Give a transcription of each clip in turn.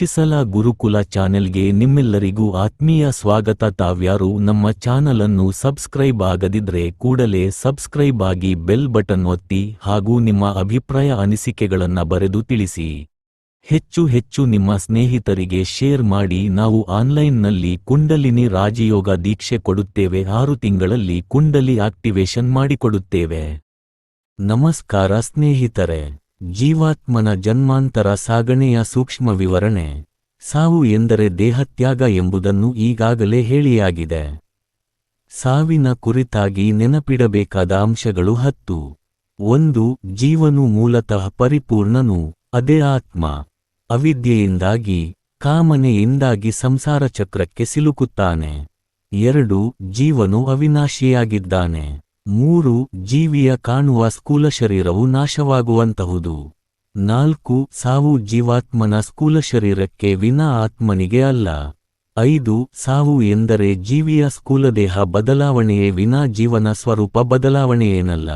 ತಕ್ಷಿಸಲ ಗುರುಕುಲ ಚಾನೆಲ್ಗೆ ನಿಮ್ಮೆಲ್ಲರಿಗೂ ಆತ್ಮೀಯ ಸ್ವಾಗತ. ತಾವ್ಯಾರು ನಮ್ಮ ಚಾನಲ್ ಅನ್ನು ಸಬ್ಸ್ಕ್ರೈಬ್ ಆಗದಿದ್ರೆ ಕೂಡಲೇ ಸಬ್ಸ್ಕ್ರೈಬ್ ಆಗಿ ಬೆಲ್ ಬಟನ್ ಒತ್ತಿ ಹಾಗೂ ನಿಮ್ಮ ಅಭಿಪ್ರಾಯ ಅನಿಸಿಕೆಗಳನ್ನ ಬರೆದು ತಿಳಿಸಿ. ಹೆಚ್ಚು ಹೆಚ್ಚು ನಿಮ್ಮ ಸ್ನೇಹಿತರಿಗೆ ಶೇರ್ ಮಾಡಿ ನಾವು ಆನ್ಲೈನ್ನಲ್ಲಿ ಕುಂಡಲಿನಿ ರಾಜಯೋಗ ದೀಕ್ಷೆ ಕೊಡುತ್ತೇವೆ. ಆರು ತಿಂಗಳಲ್ಲಿ ಕುಂಡಲಿ ಆಕ್ಟಿವೇಶನ್ ಮಾಡಿಕೊಡುತ್ತೇವೆ. ನಮಸ್ಕಾರ ಸ್ನೇಹಿತರೆ. ಜೀವಾತ್ಮನ ಜನ್ಮಾಂತರ ಸಾಗಣೆಯ ಸೂಕ್ಷ್ಮ ವಿವರಣೆ. ಸಾವು ಎಂದರೆ ದೇಹತ್ಯಾಗ ಎಂಬುದನ್ನು ಈಗಾಗಲೇ ಹೇಳಿಯಾಗಿದೆ. ಸಾವಿನ ಕುರಿತಾಗಿ ನೆನಪಿಡಬೇಕಾದ ಅಂಶಗಳು ಹತ್ತು. ಒಂದು, ಜೀವನು ಮೂಲತಃ ಪರಿಪೂರ್ಣನು, ಅದೇ ಆತ್ಮ. ಅವಿದ್ಯೆಯಿಂದಾಗಿ, ಕಾಮನೆಯಿಂದಾಗಿ ಸಂಸಾರ ಚಕ್ರಕ್ಕೆ ಸಿಲುಕುತ್ತಾನೆ. ಎರಡು, ಜೀವನು ಅವಿನಾಶಿಯಾಗಿದ್ದಾನೆ. ಮೂರು, ಜೀವಿಯ ಕಾಣುವ ಸ್ಕೂಲ ಶರೀರವು ನಾಶವಾಗುವಂತಹುದು. ನಾಲ್ಕು, ಸಾವು ಜೀವಾತ್ಮನ ಸ್ಕೂಲ ಶರೀರಕ್ಕೆ ವಿನಾ ಆತ್ಮನಿಗೆ ಅಲ್ಲ. ಐದು, ಸಾವು ಎಂದರೆ ಜೀವಿಯ ಸ್ಥೂಲದೇಹ ಬದಲಾವಣೆಯೇ ವಿನಾ ಜೀವನ ಸ್ವರೂಪ ಬದಲಾವಣೆಯೇನಲ್ಲ.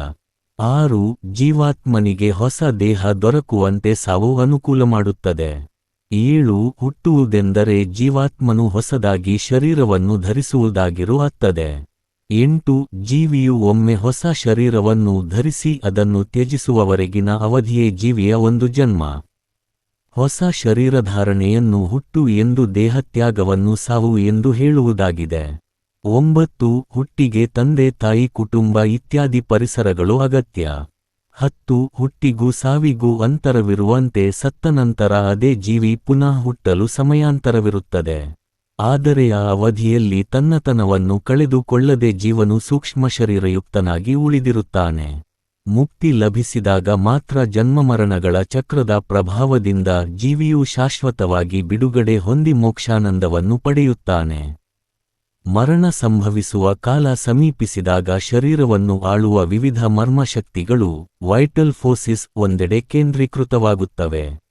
ಆರು, ಜೀವಾತ್ಮನಿಗೆ ಹೊಸ ದೇಹ ದೊರಕುವಂತೆ ಸಾವು ಅನುಕೂಲ ಮಾಡುತ್ತದೆ. ಏಳು, ಹುಟ್ಟುವುದೆಂದರೆ ಜೀವಾತ್ಮನು ಹೊಸದಾಗಿ ಶರೀರವನ್ನು ಧರಿಸುವುದಾಗಿರುತ್ತದೆ ಎಂಟು, ಜೀವಿಯು ಒಮ್ಮೆ ಹೊಸ ಶರೀರವನ್ನು ಧರಿಸಿ ಅದನ್ನು ತ್ಯಜಿಸುವವರೆಗಿನ ಅವಧಿಯೇ ಜೀವಿಯ ಒಂದು ಜನ್ಮ. ಹೊಸ ಶರೀರಧಾರಣೆಯನ್ನು ಹುಟ್ಟು ಎಂದು ದೇಹತ್ಯಾಗವನ್ನು ಸಾವು ಎಂದು ಹೇಳುವುದಾಗಿದೆ. ಒಂಬತ್ತು, ಹುಟ್ಟಿಗೆ ತಂದೆ, ತಾಯಿ, ಕುಟುಂಬ ಇತ್ಯಾದಿ ಪರಿಸರಗಳು ಅಗತ್ಯ. ಹತ್ತು, ಹುಟ್ಟಿಗೂ ಸಾವಿಗೂ ಅಂತರವಿರುವಂತೆ ಸತ್ತ ನಂತರ ಅದೇ ಜೀವಿ ಪುನಃ ಹುಟ್ಟಲು ಸಮಯಾಂತರವಿರುತ್ತದೆ. ಆದರೆ ಆ ಅವಧಿಯಲ್ಲಿ ತನ್ನತನವನ್ನು ಕಳೆದುಕೊಳ್ಳದೆ ಜೀವನು ಸೂಕ್ಷ್ಮ ಶರೀರಯುಕ್ತನಾಗಿ ಉಳಿದಿರುತ್ತಾನೆ. ಮುಕ್ತಿ ಲಭಿಸಿದಾಗ ಮಾತ್ರ ಜನ್ಮಮರಣಗಳ ಚಕ್ರದ ಪ್ರಭಾವದಿಂದ ಜೀವಿಯು ಶಾಶ್ವತವಾಗಿ ಬಿಡುಗಡೆ ಹೊಂದಿ ಮೋಕ್ಷಾನಂದವನ್ನು ಪಡೆಯುತ್ತಾನೆ. ಮರಣ ಸಂಭವಿಸುವ ಕಾಲ ಸಮೀಪಿಸಿದಾಗ ಶರೀರವನ್ನು ಆಳುವ ವಿವಿಧ ಮರ್ಮಶಕ್ತಿಗಳು ವೈಟಲ್ ಫೋಸಿಸ್ ಒಂದೆಡೆ ಕೇಂದ್ರೀಕೃತವಾಗುತ್ತವೆ.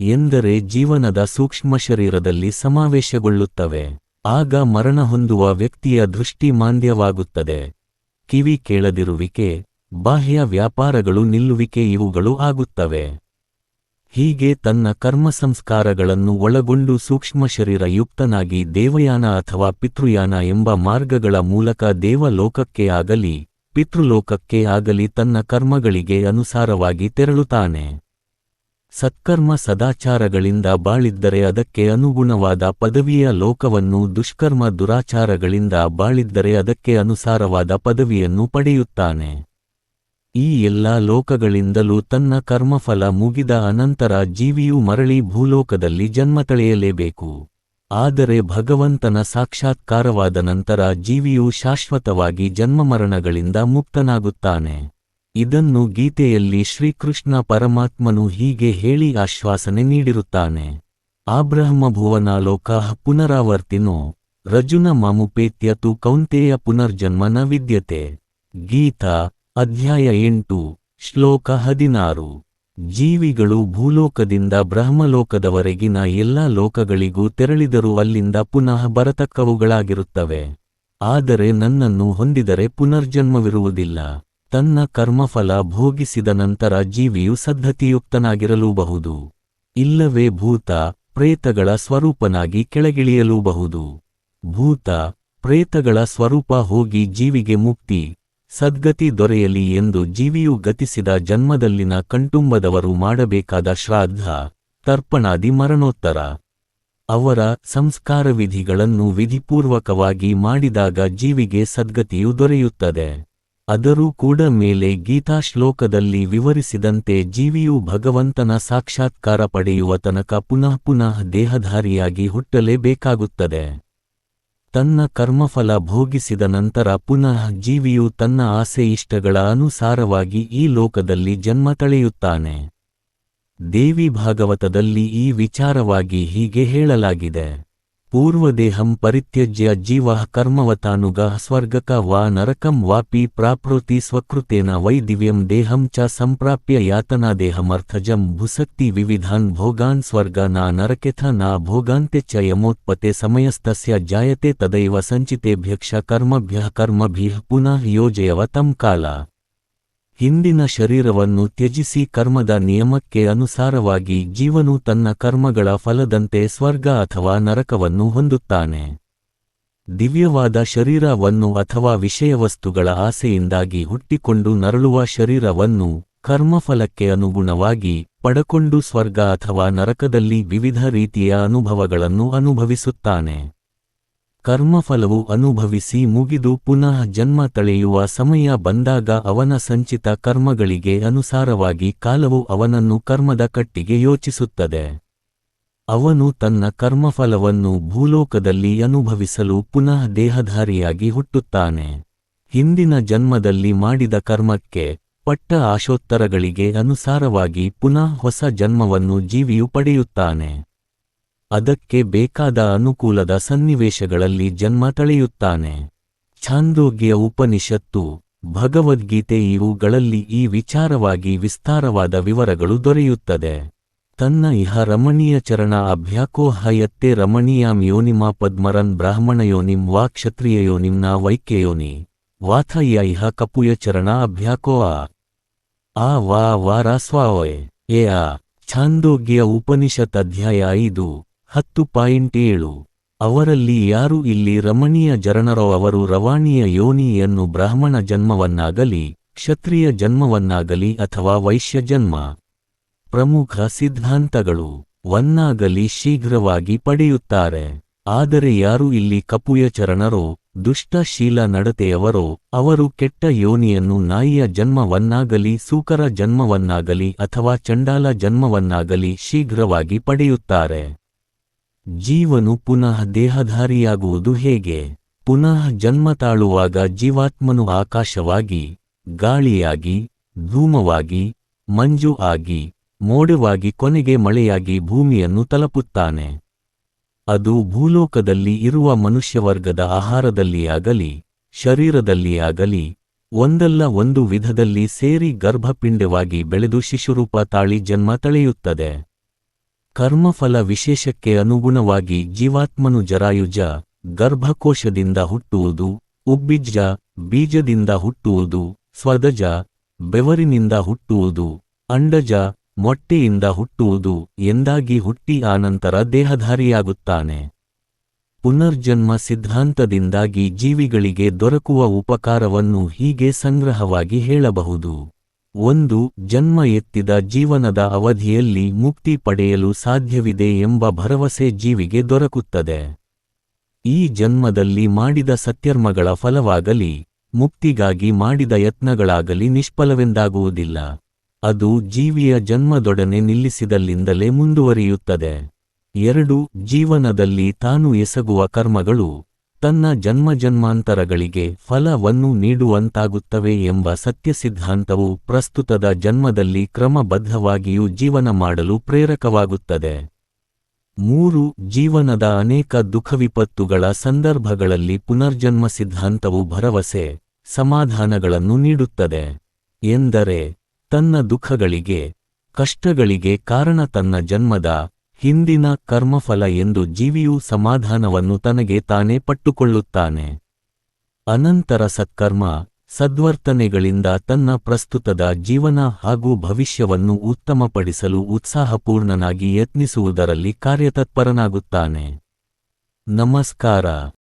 ಎಂದರೆ ಜೀವನದ ಸೂಕ್ಷ್ಮ ಶರೀರದಲ್ಲಿ ಸಮಾವೇಶಗೊಳ್ಳುತ್ತವೆ. ಆಗ ಮರಣ ಹೊಂದುವ ವ್ಯಕ್ತಿಯ ದೃಷ್ಟಿ ಮಾಂದ್ಯವಾಗುತ್ತದೆ. ಕಿವಿ ಕೇಳದಿರುವಿಕೆ, ಬಾಹ್ಯ ವ್ಯಾಪಾರಗಳು ನಿಲ್ಲುವಿಕೆ ಇವುಗಳು ಆಗುತ್ತವೆ. ಹೀಗೆ ತನ್ನ ಕರ್ಮ ಸಂಸ್ಕಾರಗಳನ್ನು ಒಳಗೊಂಡು ಸೂಕ್ಷ್ಮ ಶರೀರ ಯುಕ್ತನಾಗಿ ದೇವಯಾನ ಅಥವಾ ಪಿತೃಯಾನ ಎಂಬ ಮಾರ್ಗಗಳ ಮೂಲಕ ದೇವಲೋಕಕ್ಕೆ ಆಗಲಿ, ಪಿತೃಲೋಕಕ್ಕೆ ಆಗಲಿ ತನ್ನ ಕರ್ಮಗಳಿಗೆ ಅನುಸಾರವಾಗಿ ತೆರಳುತ್ತಾನೆ. ಸತ್ಕರ್ಮ ಸದಾಚಾರಗಳಿಂದ ಬಾಳಿದ್ದರೆ ಅದಕ್ಕೆ ಅನುಗುಣವಾದ ಪದವಿಯ ಲೋಕವನ್ನು ದುಷ್ಕರ್ಮ ದುರಾಚಾರಗಳಿಂದ ಬಾಳಿದ್ದರೆ ಅದಕ್ಕೆ ಅನುಸಾರವಾದ ಪದವಿಯನ್ನು ಪಡೆಯುತ್ತಾನೆ. ಈ ಎಲ್ಲಾ ಲೋಕಗಳಿಂದಲೂ ತನ್ನ ಕರ್ಮಫಲ ಮುಗಿದ ಅನಂತರ ಜೀವಿಯು ಮರಳಿ ಭೂಲೋಕದಲ್ಲಿ ಜನ್ಮ ತಳೆಯಲೇಬೇಕು. ಆದರೆ ಭಗವಂತನ ಸಾಕ್ಷಾತ್ಕಾರವಾದ ನಂತರ ಜೀವಿಯು ಶಾಶ್ವತವಾಗಿ ಜನ್ಮಮರಣಗಳಿಂದ ಮುಕ್ತನಾಗುತ್ತಾನೆ. ಇದನ್ನು ಗೀತೆಯಲ್ಲಿ ಶ್ರೀಕೃಷ್ಣ ಪರಮಾತ್ಮನು ಹೀಗೆ ಹೇಳಿ ಆಶ್ವಾಸನೆ ನೀಡಿರುತ್ತಾನೆ. ಆಬ್ರಹ್ಮಭುವನಾಲೋಕ ಪುನರಾವರ್ತಿನೋ, ರಜುನ ಮಾಮುಪೇತ್ಯ ತು ಕೌಂತೆಯ ಪುನರ್ಜನ್ಮನ ವಿದ್ಯತೆ. ಗೀತಾ, ಅಧ್ಯಾಯ ಎಂಟು, ಶ್ಲೋಕ ಹದಿನಾರು. ಜೀವಿಗಳು ಭೂಲೋಕದಿಂದ ಬ್ರಹ್ಮಲೋಕದವರೆಗಿನ ಎಲ್ಲಾ ಲೋಕಗಳಿಗೂ ತೆರಳಿದರೂ ಅಲ್ಲಿಂದ ಪುನಃ ಬರತಕ್ಕವುಗಳಾಗಿರುತ್ತವೆ. ಆದರೆ ನನ್ನನ್ನು ಹೊಂದಿದರೆ ಪುನರ್ಜನ್ಮವಿರುವುದಿಲ್ಲ. ತನ್ನ ಕರ್ಮಫಲ ಭೋಗಿಸಿದ ನಂತರ ಜೀವಿಯು ಸದ್ಧತಿಯುಕ್ತನಾಗಿರಲೂಬಹುದು. ಇಲ್ಲವೇ ಭೂತ, ಪ್ರೇತಗಳ ಸ್ವರೂಪನಾಗಿ ಕೆಳಗಿಳಿಯಲೂಬಹುದು. ಭೂತ, ಪ್ರೇತಗಳ ಸ್ವರೂಪ ಹೋಗಿ ಜೀವಿಗೆ ಮುಕ್ತಿ, ಸದ್ಗತಿ ದೊರೆಯಲಿ ಎಂದು ಜೀವಿಯು ಗತಿಸಿದ ಜನ್ಮದಲ್ಲಿನ ಕಣ್ತುಂಬದವರು ಮಾಡಬೇಕಾದ ಶ್ರಾದ್ದ, ತರ್ಪಣಾದಿ ಮರಣೋತ್ತರ. ಅವರ ಸಂಸ್ಕಾರ ವಿಧಿಗಳನ್ನು ವಿಧಿಪೂರ್ವಕವಾಗಿ ಮಾಡಿದಾಗ ಜೀವಿಗೆ ಸದ್ಗತಿಯು ದೊರೆಯುತ್ತದೆ. ಅದರೂ ಕೂಡ ಮೇಲೆ ಗೀತಾ ಶ್ಲೋಕದಲ್ಲಿ ವಿವರಿಸಿದಂತೆ ಜೀವಿಯು ಭಗವಂತನ ಸಾಕ್ಷಾತ್ಕಾರ ಪಡೆಯುವ ತನಕ ಪುನಃ ಪುನಃ ದೇಹಧಾರಿಯಾಗಿ ಹುಟ್ಟಲೇಬೇಕಾಗುತ್ತದೆ. ತನ್ನ ಕರ್ಮಫಲ ಭೋಗಿಸಿದ ನಂತರ ಪುನಃ ಜೀವಿಯು ತನ್ನ ಆಸೆ ಇಷ್ಟಗಳ ಅನುಸಾರವಾಗಿ ಈ ಲೋಕದಲ್ಲಿ ಜನ್ಮ ತಳೆಯುತ್ತಾನೆ. ದೇವಿ ಭಾಗವತದಲ್ಲಿ ಈ ವಿಚಾರವಾಗಿ ಹೀಗೆ ಹೇಳಲಾಗಿದೆ. पूर्वदेहम परित्यज्य जीव कर्मवता स्वर्गक वा नरकं वापी प्राप्ति स्वकृतेन वै दिव्यम देहम च संप्राप्य यातनादेहमर्थज भुसक्ति विविधान भोगान स्वर्ग न नरकेथ न भोगान्ते च यमोत्पते समयस्त जायते तदैव संचितेभ्यक्ष कर्मभ्य कर्मभ पुनः योजयव तम काला। ಹಿಂದಿನ ಶರೀರವನ್ನು ತ್ಯಜಿಸಿ ಕರ್ಮದ ನಿಯಮಕ್ಕೆ ಅನುಸಾರವಾಗಿ ಜೀವನು ತನ್ನ ಕರ್ಮಗಳ ಫಲದಂತೆ ಸ್ವರ್ಗ ಅಥವಾ ನರಕವನ್ನು ಹೊಂದುತ್ತಾನೆ. ದಿವ್ಯವಾದ ಶರೀರವನ್ನು ಅಥವಾ ವಿಷಯವಸ್ತುಗಳ ಆಸೆಯಿಂದಾಗಿ ಹುಟ್ಟಿಕೊಂಡು ನರಳುವ ಶರೀರವನ್ನು ಕರ್ಮಫಲಕ್ಕೆ ಅನುಗುಣವಾಗಿ ಪಡಕೊಂಡು ಸ್ವರ್ಗ ಅಥವಾ ನರಕದಲ್ಲಿ ವಿವಿಧ ರೀತಿಯ ಅನುಭವಗಳನ್ನು ಅನುಭವಿಸುತ್ತಾನೆ. ಕರ್ಮಫಲವು ಅನುಭವಿಸಿ ಮುಗಿದು ಪುನಃ ಜನ್ಮ ತಳೆಯುವ ಸಮಯ ಬಂದಾಗ ಅವನ ಸಂಚಿತ ಕರ್ಮಗಳಿಗೆ ಅನುಸಾರವಾಗಿ ಕಾಲವು ಅವನನ್ನು ಕರ್ಮದ ಕಟ್ಟಿಗೆ ಯೋಚಿಸುತ್ತದೆ. ಅವನು ತನ್ನ ಕರ್ಮಫಲವನ್ನು ಭೂಲೋಕದಲ್ಲಿ ಅನುಭವಿಸಲು ಪುನಃ ದೇಹಧಾರಿಯಾಗಿ ಹುಟ್ಟುತ್ತಾನೆ. ಹಿಂದಿನ ಜನ್ಮದಲ್ಲಿ ಮಾಡಿದ ಕರ್ಮಕ್ಕೆ ಪಟ್ಟ ಆಶೋತ್ತರಗಳಿಗೆ ಅನುಸಾರವಾಗಿ ಪುನಃ ಹೊಸ ಜನ್ಮವನ್ನು ಜೀವಿಯು ಪಡೆಯುತ್ತಾನೆ. ಅದಕ್ಕೆ ಬೇಕಾದ ಅನುಕೂಲದ ಸನ್ನಿವೇಶಗಳಲ್ಲಿ ಜನ್ಮ ತಳೆಯುತ್ತಾನೆ. ಛಾಂದೋಗ್ಯ ಉಪನಿಷತ್ತು, ಭಗವದ್ಗೀತೆ ಇವುಗಳಲ್ಲಿ ಈ ವಿಚಾರವಾಗಿ ವಿಸ್ತಾರವಾದ ವಿವರಗಳು ದೊರೆಯುತ್ತದೆ. ತನ್ನ ಇಹ ರಮಣೀಯ ಚರಣ ಅಭ್ಯಾಕೋ ಹಯತ್ತೆ ರಮಣೀಯಾಂ ಯೋನಿಮ ಪದ್ಮರನ್ ಬ್ರಾಹ್ಮಣಯೋನಿಂ ವಾ ಕ್ಷತ್ರಿಯಯೋನಿಂನ ವೈಕ್ಯಯೋನಿ ವಾಥಯ್ಯ ಇಹ ಕಪುಯ ಚರಣ ಅಭ್ಯಾಕೋ ಆ. ಆ ವಾ ವಾರ ಸ್ವಾವಯ್ ಏ ಆ. ಛಾಂದೋಗ್ಯ ಉಪನಿಷತ್ ಅಧ್ಯಾಯ ಐದು. ಹತ್ತು ಪಾಯಿಂಟ್ ಏಳು. ಅವರಲ್ಲಿ ಯಾರು ಇಲ್ಲಿ ರಮಣೀಯ ಜರಣರೋ ಅವರು ರವಾಣಿಯ ಯೋನಿಯನ್ನು ಬ್ರಾಹ್ಮಣ ಜನ್ಮವನ್ನಾಗಲಿ, ಕ್ಷತ್ರಿಯ ಜನ್ಮವನ್ನಾಗಲಿ ಅಥವಾ ವೈಶ್ಯ ಜನ್ಮ. ಪ್ರಮುಖ ಸಿದ್ಧಾಂತಗಳು. ವನ್ನಾಗಲಿ ಶೀಘ್ರವಾಗಿ ಪಡೆಯುತ್ತಾರೆ. ಆದರೆ ಯಾರು ಇಲ್ಲಿ ಕಪುಯ ಚರಣರೋ ದುಷ್ಟ ಶೀಲ ನಡತೆಯವರೋ, ಅವರು ಕೆಟ್ಟ ಯೋನಿಯನ್ನು ನಾಯಿಯ ಜನ್ಮವನ್ನಾಗಲಿ, ಸೂಕರ ಜನ್ಮವನ್ನಾಗಲಿ ಅಥವಾ ಚಂಡಾಲ ಜನ್ಮವನ್ನಾಗಲಿ ಶೀಘ್ರವಾಗಿ ಪಡೆಯುತ್ತಾರೆ. ಜೀವನು ಪುನಃ ದೇಹಧಾರಿಯಾಗುವುದು ಹೇಗೆ? ಪುನಃ ಜನ್ಮ ತಾಳುವಾಗ ಜೀವಾತ್ಮನು ಆಕಾಶವಾಗಿ, ಗಾಳಿಯಾಗಿ, ಧೂಮವಾಗಿ, ಮಂಜು ಆಗಿ, ಮೋಡವಾಗಿ ಕೊನೆಗೆ ಮಳೆಯಾಗಿ ಭೂಮಿಯನ್ನು ತಲುಪುತ್ತಾನೆ. ಅದು ಭೂಲೋಕದಲ್ಲಿ ಇರುವ ಮನುಷ್ಯವರ್ಗದ ಆಹಾರದಲ್ಲಿಯಾಗಲಿ ಶರೀರದಲ್ಲಿಯಾಗಲಿ ಒಂದಲ್ಲ ಒಂದು ವಿಧದಲ್ಲಿ ಸೇರಿ ಗರ್ಭಪಿಂಡವಾಗಿ ಬೆಳೆದು ಶಿಶುರೂಪ ತಾಳಿ ಜನ್ಮ ತಳೆಯುತ್ತದೆ. ಕರ್ಮಫಲ ವಿಶೇಷಕ್ಕೆ ಅನುಗುಣವಾಗಿ ಜೀವಾತ್ಮನು ಜರಾಯುಜ, ಗರ್ಭಕೋಶದಿಂದ ಹುಟ್ಟುವುದು, ಉಬ್ಬಿಜ್ಜ, ಬೀಜದಿಂದ ಹುಟ್ಟುವುದು, ಸ್ವದಜ, ಬೆವರಿನಿಂದ ಹುಟ್ಟುವುದು, ಅಂಡಜ, ಮೊಟ್ಟೆಯಿಂದ ಹುಟ್ಟುವುದು ಎಂದಾಗಿ ಹುಟ್ಟಿ ಆನಂತರ ದೇಹಧಾರಿಯಾಗುತ್ತಾನೆ. ಪುನರ್ಜನ್ಮ ಸಿದ್ಧಾಂತದಿಂದಾಗಿ ಜೀವಿಗಳಿಗೆ ದೊರಕುವ ಉಪಕಾರವನ್ನು ಹೀಗೆ ಸಂಗ್ರಹವಾಗಿ ಹೇಳಬಹುದು. ಒಂದು, ಜನ್ಮ ಎತ್ತಿದ ಜೀವನದ ಅವಧಿಯಲ್ಲಿ ಮುಕ್ತಿ ಪಡೆಯಲು ಸಾಧ್ಯವಿದೆ ಎಂಬ ಭರವಸೆ ಜೀವಿಗೆ ದೊರಕುತ್ತದೆ. ಈ ಜನ್ಮದಲ್ಲಿ ಮಾಡಿದ ಸತ್ಯರ್ಮಗಳ ಫಲವಾಗಲಿ, ಮುಕ್ತಿಗಾಗಿ ಮಾಡಿದ ಯತ್ನಗಳಾಗಲಿ ನಿಷ್ಫಲವೆಂದಾಗುವುದಿಲ್ಲ. ಅದು ಜೀವಿಯ ಜನ್ಮದೊಡನೆ ನಿಲ್ಲಿಸಿದಲ್ಲಿಂದಲೇ ಮುಂದುವರಿಯುತ್ತದೆ. ಎರಡು, ಜೀವನದಲ್ಲಿ ತಾನು ಎಸಗುವ ಕರ್ಮಗಳು. ತನ್ನ ಜನ್ಮಜನ್ಮಾಂತರಗಳಿಗೆ ಫಲವನ್ನು ನೀಡುವಂತಾಗುತ್ತವೆ ಎಂಬ ಸತ್ಯಸಿದ್ಧಾಂತವು ಪ್ರಸ್ತುತದ ಜನ್ಮದಲ್ಲಿ ಕ್ರಮಬದ್ಧವಾಗಿಯೂ ಜೀವನ ಮಾಡಲು ಪ್ರೇರಕವಾಗುತ್ತದೆ. ಮೂರು, ಜೀವನದ ಅನೇಕ ದುಃಖವಿಪತ್ತುಗಳ ಸಂದರ್ಭಗಳಲ್ಲಿ ಪುನರ್ಜನ್ಮ ಸಿದ್ಧಾಂತವು ಭರವಸೆ, ಸಮಾಧಾನಗಳನ್ನು ನೀಡುತ್ತದೆ. ಎಂದರೆ, ತನ್ನ ದುಃಖಗಳಿಗೆ, ಕಷ್ಟಗಳಿಗೆ ಕಾರಣ ತನ್ನ ಜನ್ಮದ ಹಿಂದಿನ ಕರ್ಮಫಲ ಎಂದು ಜೀವಿಯು ಸಮಾಧಾನವನ್ನು ತನಗೆ ತಾನೇ ಪಟ್ಟುಕೊಳ್ಳುತ್ತಾನೆ. ಅನಂತರ ಸತ್ಕರ್ಮ, ಸದ್ವರ್ತನೆಗಳಿಂದ ತನ್ನ ಪ್ರಸ್ತುತದ ಜೀವನ ಹಾಗೂ ಭವಿಷ್ಯವನ್ನು ಉತ್ತಮಪಡಿಸಲು ಉತ್ಸಾಹಪೂರ್ಣನಾಗಿ ಯತ್ನಿಸುವುದರಲ್ಲಿ ಕಾರ್ಯತತ್ಪರನಾಗುತ್ತಾನೆ. ನಮಸ್ಕಾರ.